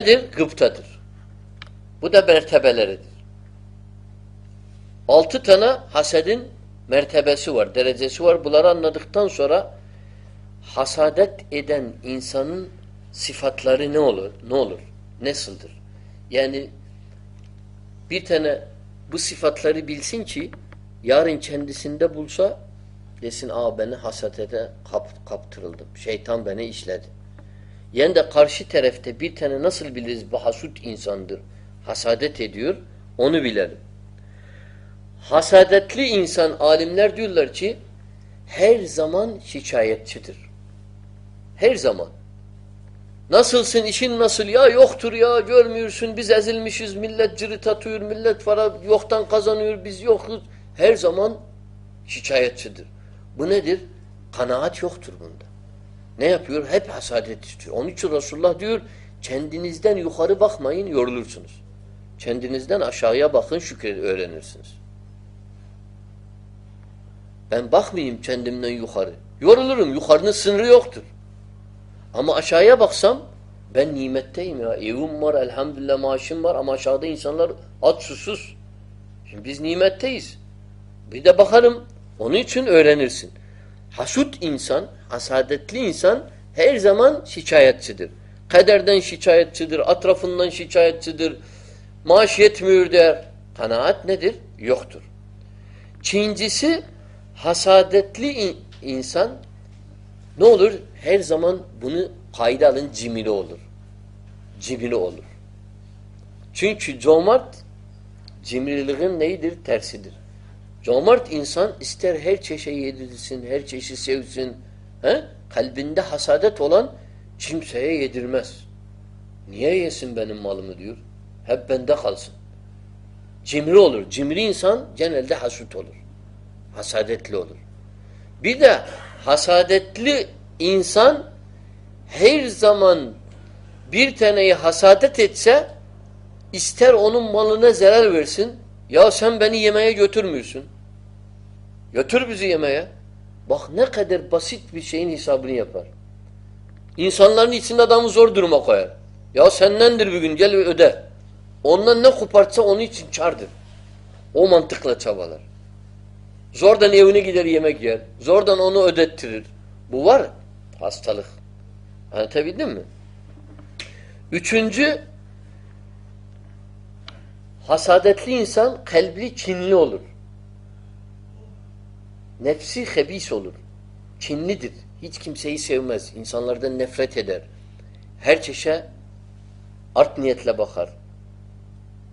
nedir? Gıptadır. Bu da mertebeleridir. Altı tane hasedin mertebesi var, derecesi var. Bunları anladıktan sonra hasadet eden insanın sıfatları ne olur? Ne olur? Nasıldır? Yani bir tane bu sıfatları bilsin ki yarın kendisinde bulsa desin aa beni hasadete kap, kaptırıldım. Şeytan beni işledi. Yani de karşı tarafta bir tane nasıl biliriz bu hasut insandır. Hasadet ediyor. Onu bilelim. Hasadetli insan alimler diyorlar ki her zaman şikayetçidir. Her zaman. Nasılsın işin nasıl ya yoktur ya görmüyorsun biz ezilmişiz millet cırıt atıyor millet para yoktan kazanıyor biz yokuz. Her zaman şikayetçidir. Bu nedir? Kanaat yoktur bunda. Ne yapıyor? Hep hasadet istiyor. Onun için Resulullah diyor kendinizden yukarı bakmayın yorulursunuz. Kendinizden aşağıya bakın şükür öğrenirsiniz. Ben bakmayayım kendimden yukarı. Yorulurum. Yukarının sınırı yoktur. Ama aşağıya baksam ben nimetteyim ya. Evim var, elhamdülillah maaşım var ama aşağıda insanlar aç susuz. Şimdi biz nimetteyiz. Bir de bakarım. Onun için öğrenirsin. Hasut insan, hasadetli insan her zaman şikayetçidir. Kaderden şikayetçidir, atrafından şikayetçidir. Maaş yetmiyor der. Kanaat nedir? Yoktur. Çincisi hasadetli in insan ne olur? Her zaman bunu kayda alın cimri olur. Cimri olur. Çünkü cömert cimriliğin neyidir? Tersidir. Cömert insan ister her çeşe yedirilsin, her çeşi sevsin. He? Kalbinde hasadet olan kimseye yedirmez. Niye yesin benim malımı diyor. Hep bende kalsın. Cimri olur. Cimri insan genelde hasut olur. Hasadetli olur. Bir de hasadetli insan her zaman bir taneyi hasadet etse ister onun malına zarar versin ya sen beni yemeğe götürmüyorsun. Götür bizi yemeğe. Bak ne kadar basit bir şeyin hesabını yapar. İnsanların içinde adamı zor duruma koyar. Ya sendendir bugün gel ve öde. Ondan ne kopartsa onun için çardır. O mantıkla çabalar. Zordan evine gider yemek yer. Zordan onu ödettirir. Bu var hastalık. Anlatabildim mi? Üçüncü hasadetli insan kalbi kinli olur. Nefsi hebis olur. Kinlidir. Hiç kimseyi sevmez. İnsanlardan nefret eder. Her çeşe art niyetle bakar.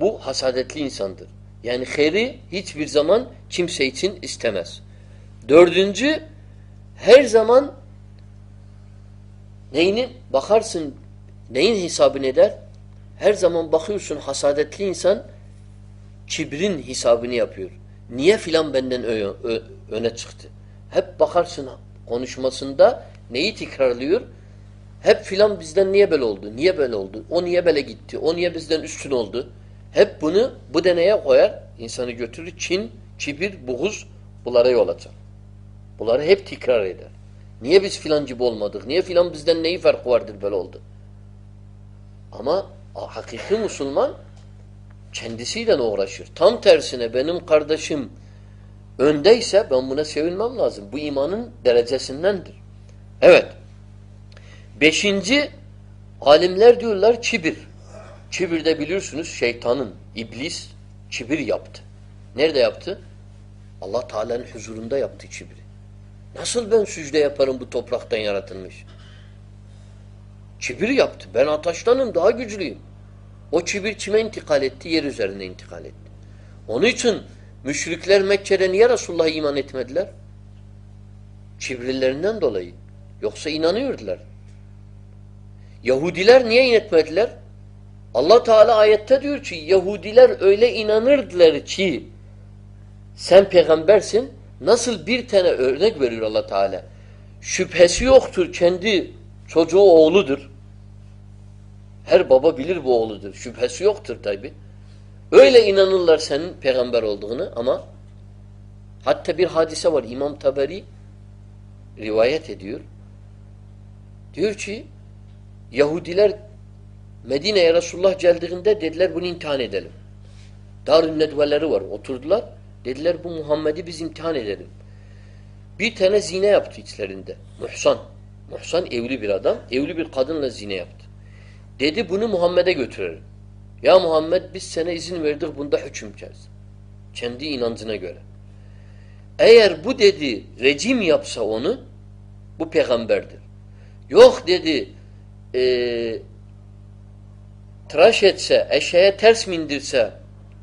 Bu hasadetli insandır. Yani hayri hiçbir zaman kimse için istemez. Dördüncü, her zaman neyini bakarsın, neyin hesabını eder? Her zaman bakıyorsun hasadetli insan kibrin hesabını yapıyor. Niye filan benden öne çıktı? Hep bakarsın konuşmasında neyi tekrarlıyor? Hep filan bizden niye böyle oldu? Niye böyle oldu? O niye böyle gitti? O niye bizden üstün oldu? Hep bunu bu deneye koyar, insanı götürür. Çin, kibir, buğuz bunlara yol açar. Bunları hep tekrar eder. Niye biz filan gibi olmadık? Niye filan bizden neyi farkı vardır böyle oldu? Ama hakiki Müslüman kendisiyle uğraşır. Tam tersine benim kardeşim öndeyse ben buna sevinmem lazım. Bu imanın derecesindendir. Evet. Beşinci alimler diyorlar kibir. Kibir de biliyorsunuz şeytanın, iblis kibir yaptı. Nerede yaptı? Allah Teala'nın huzurunda yaptı kibri. Nasıl ben sücde yaparım bu topraktan yaratılmış? Kibir yaptı. Ben ataştanım, daha güçlüyüm. O kibir kime intikal etti? Yer üzerine intikal etti. Onun için müşrikler Mekke'de niye Resulullah'a iman etmediler? Kibirlerinden dolayı. Yoksa inanıyordular. Yahudiler niye inetmediler? Allah Teala ayette diyor ki Yahudiler öyle inanırdılar ki sen peygambersin nasıl bir tane örnek veriyor Allah Teala. Şüphesi yoktur kendi çocuğu oğludur. Her baba bilir bu oğludur. Şüphesi yoktur tabi. Öyle inanırlar senin peygamber olduğunu ama hatta bir hadise var. İmam Taberi rivayet ediyor. Diyor ki Yahudiler Medine'ye Resulullah geldiğinde dediler bunu imtihan edelim. Darün nedveleri var. Oturdular. Dediler bu Muhammed'i biz imtihan edelim. Bir tane zine yaptı içlerinde. Muhsan. Muhsan evli bir adam. Evli bir kadınla zine yaptı. Dedi bunu Muhammed'e götürelim. Ya Muhammed biz sana izin verdik bunda hüküm kez. Kendi inancına göre. Eğer bu dedi rejim yapsa onu bu peygamberdir. Yok dedi e, tıraş etse, eşeğe ters mindirse,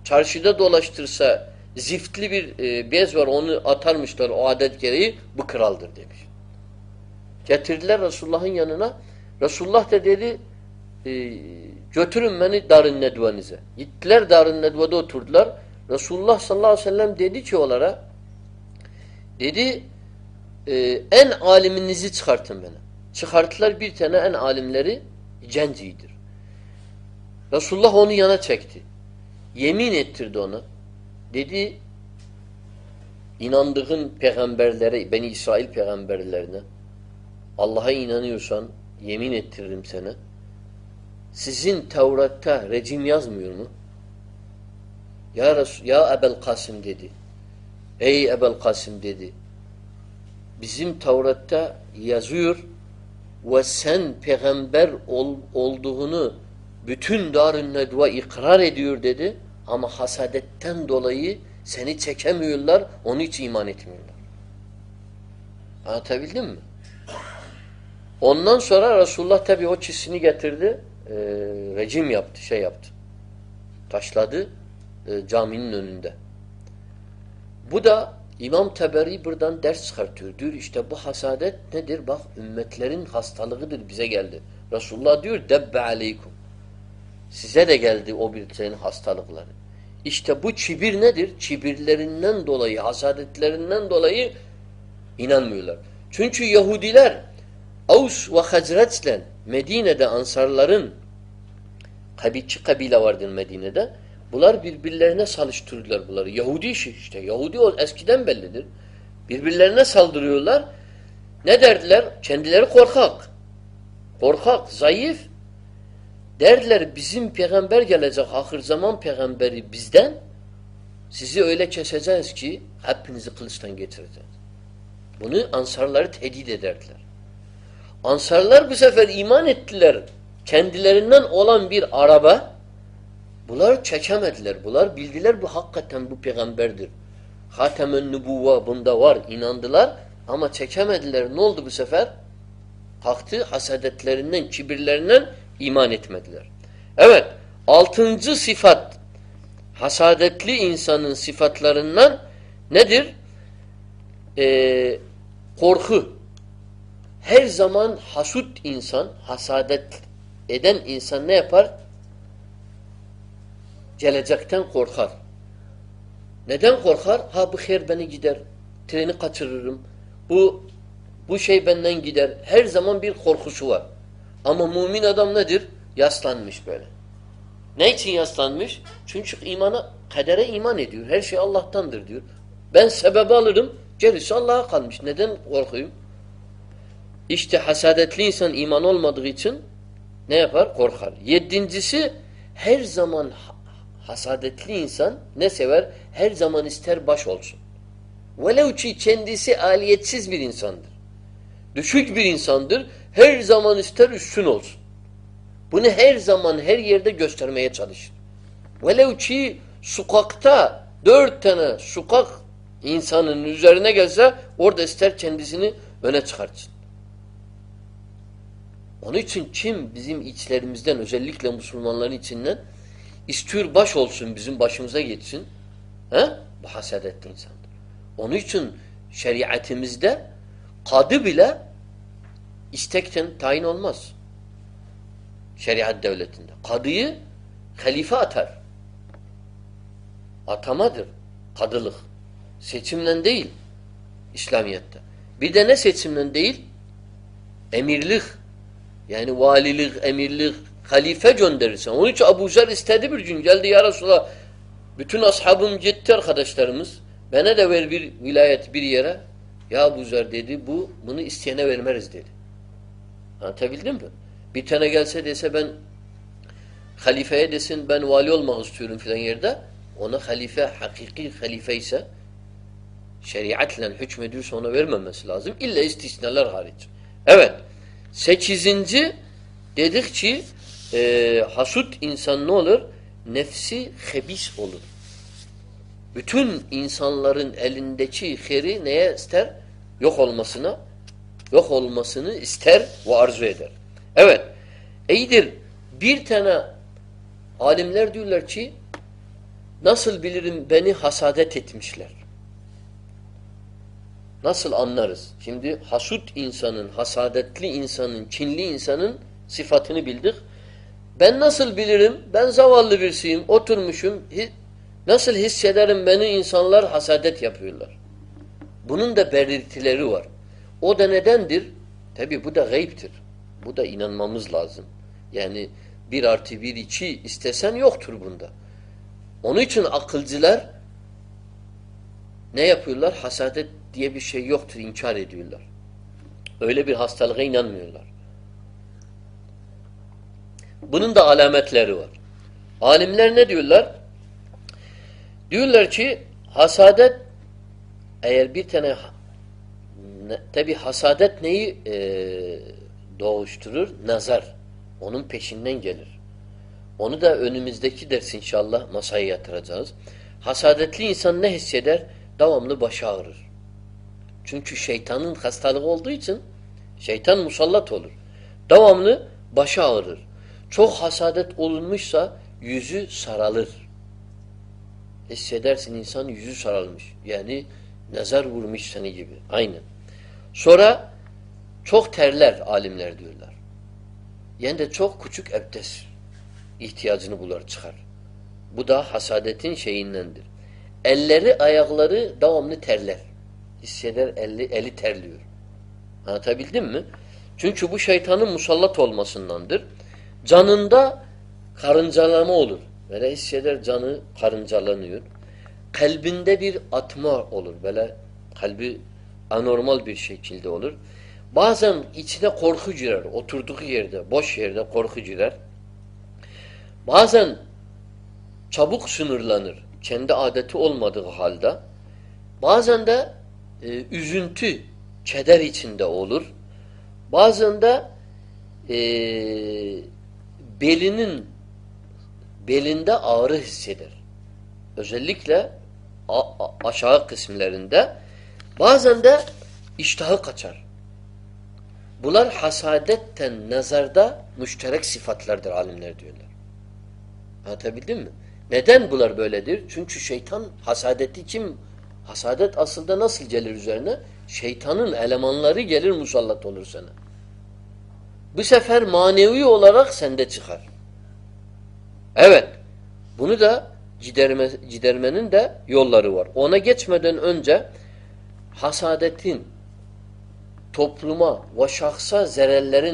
çarşıda dolaştırsa, ziftli bir e, bez var onu atarmışlar o adet gereği bu kraldır demiş. Getirdiler Resulullah'ın yanına. Resulullah da dedi e, götürün beni Darın Nedvenize. Gittiler Darın Nedve'de oturdular. Resulullah sallallahu aleyhi ve sellem dedi ki onlara dedi e, en aliminizi çıkartın bana. Çıkarttılar bir tane en alimleri Cenci'dir. Resulullah onu yana çekti. Yemin ettirdi ona. Dedi inandığın peygamberlere, Beni İsrail peygamberlerine Allah'a inanıyorsan yemin ettiririm sana. Sizin Tevrat'ta rejim yazmıyor mu? Ya Resul, ya Ebel Kasım dedi. Ey Ebel Kasım dedi. Bizim Tevrat'ta yazıyor ve sen peygamber ol, olduğunu bütün Darün Nedva ikrar ediyor dedi. Ama hasadetten dolayı seni çekemiyorlar, onun için iman etmiyorlar. Anlatabildim mi? Ondan sonra Resulullah tabi o çizsini getirdi, e, rejim yaptı, şey yaptı. Taşladı e, caminin önünde. Bu da İmam Teberi buradan ders çıkartıyor. Diyor işte bu hasadet nedir? Bak ümmetlerin hastalığıdır bize geldi. Resulullah diyor debbe aleykum. Size de geldi o birliklerin hastalıkları. İşte bu çibir nedir? Çibirlerinden dolayı, hasadetlerinden dolayı inanmıyorlar. Çünkü Yahudiler Avs ve Hazreç'le Medine'de Ansarların iki kabile vardır Medine'de. Bunlar birbirlerine salıştırdılar bunları. Yahudi işi işte. Yahudi o eskiden bellidir. Birbirlerine saldırıyorlar. Ne derdiler? Kendileri korkak. Korkak, zayıf. Derdiler bizim peygamber gelecek ahir zaman peygamberi bizden sizi öyle keseceğiz ki hepinizi kılıçtan getireceğiz. Bunu ansarları tehdit ederdiler. Ansarlar bu sefer iman ettiler. Kendilerinden olan bir araba bunlar çekemediler. Bunlar bildiler bu hakikaten bu peygamberdir. Hatemen nübuvva bunda var. inandılar ama çekemediler. Ne oldu bu sefer? Kalktı hasadetlerinden, kibirlerinden iman etmediler. Evet. Altıncı sıfat hasadetli insanın sıfatlarından nedir? Ee, korku. Her zaman hasut insan, hasadet eden insan ne yapar? Gelecekten korkar. Neden korkar? Ha bu her beni gider. Treni kaçırırım. Bu bu şey benden gider. Her zaman bir korkusu var. Ama mümin adam nedir? Yaslanmış böyle. Ne için yaslanmış? Çünkü imana, kadere iman ediyor. Her şey Allah'tandır diyor. Ben sebebi alırım, gerisi Allah'a kalmış. Neden korkuyum? İşte hasadetli insan iman olmadığı için ne yapar? Korkar. Yedincisi her zaman hasadetli insan ne sever? Her zaman ister baş olsun. Velev ki kendisi aliyetsiz bir insandır. Düşük bir insandır. Her zaman ister üstün olsun. Bunu her zaman her yerde göstermeye çalışır. Velev ki sokakta dört tane sokak insanın üzerine gelse orada ister kendisini öne çıkartsın. Onun için kim bizim içlerimizden özellikle Müslümanların içinden istiyor baş olsun bizim başımıza geçsin. He? Bu hasedetli insandır. Onun için şeriatimizde kadı bile istekten tayin olmaz. Şeriat devletinde. Kadıyı halife atar. Atamadır. Kadılık. Seçimden değil. İslamiyet'te. Bir de ne seçimden değil? Emirlik. Yani valilik, emirlik, halife gönderirsen. Onun için Abu Zer istedi bir gün. Geldi ya Resulallah. Bütün ashabım gitti arkadaşlarımız. Bana da ver bir vilayet bir yere. Ya Abu Zer dedi bu bunu isteyene vermeriz dedi. Anlatabildim mi? Bir tane gelse dese ben halifeye desin ben vali olmak istiyorum filan yerde ona halife hakiki halife ise şeriatla hükmediyorsa ona vermemesi lazım. İlla istisnalar hariç. Evet. Sekizinci dedik ki e, hasut insan ne olur? Nefsi hebis olur. Bütün insanların elindeki heri neye ister? Yok olmasına yok olmasını ister ve arzu eder. Evet. İyidir. Bir tane alimler diyorlar ki nasıl bilirim beni hasadet etmişler? Nasıl anlarız? Şimdi hasut insanın, hasadetli insanın, kinli insanın sıfatını bildik. Ben nasıl bilirim? Ben zavallı birisiyim, oturmuşum. Nasıl hissederim beni insanlar hasadet yapıyorlar? Bunun da belirtileri var. O da nedendir? Tabi bu da gayiptir. Bu da inanmamız lazım. Yani bir artı bir iki istesen yoktur bunda. Onun için akılcılar ne yapıyorlar? Hasadet diye bir şey yoktur, inkar ediyorlar. Öyle bir hastalığa inanmıyorlar. Bunun da alametleri var. Alimler ne diyorlar? Diyorlar ki hasadet eğer bir tane tabi hasadet neyi e, doğuşturur? Nazar. Onun peşinden gelir. Onu da önümüzdeki ders inşallah masaya yatıracağız. Hasadetli insan ne hisseder? Devamlı başı ağrır. Çünkü şeytanın hastalığı olduğu için şeytan musallat olur. Devamlı başı ağrır. Çok hasadet olunmuşsa yüzü saralır. Hissedersin insan yüzü saralmış. Yani nazar vurmuş seni gibi. Aynen. Sonra çok terler alimler diyorlar. Yani de çok küçük ebdes ihtiyacını bular çıkar. Bu da hasadetin şeyindendir. Elleri ayakları devamlı terler. Hisseder eli, eli terliyor. Anlatabildim mi? Çünkü bu şeytanın musallat olmasındandır. Canında karıncalama olur. Böyle hisseder canı karıncalanıyor. Kalbinde bir atma olur. Böyle kalbi anormal bir şekilde olur. Bazen içine korku girer. Oturduğu yerde, boş yerde korku girer. Bazen çabuk sınırlanır. Kendi adeti olmadığı halde. Bazen de e, üzüntü, keder içinde olur. Bazen de e, belinin belinde ağrı hisseder. Özellikle aşağı kısımlarında bazen de iştahı kaçar. Bunlar hasadetten nazarda müşterek sıfatlardır alimler diyorlar. Anlatabildim mi? Neden bunlar böyledir? Çünkü şeytan hasadeti kim? Hasadet aslında nasıl gelir üzerine? Şeytanın elemanları gelir musallat olur sana. Bu sefer manevi olarak sende çıkar. Evet. Bunu da giderme, gidermenin de yolları var. Ona geçmeden önce hasadetin topluma ve şahsa zerellerin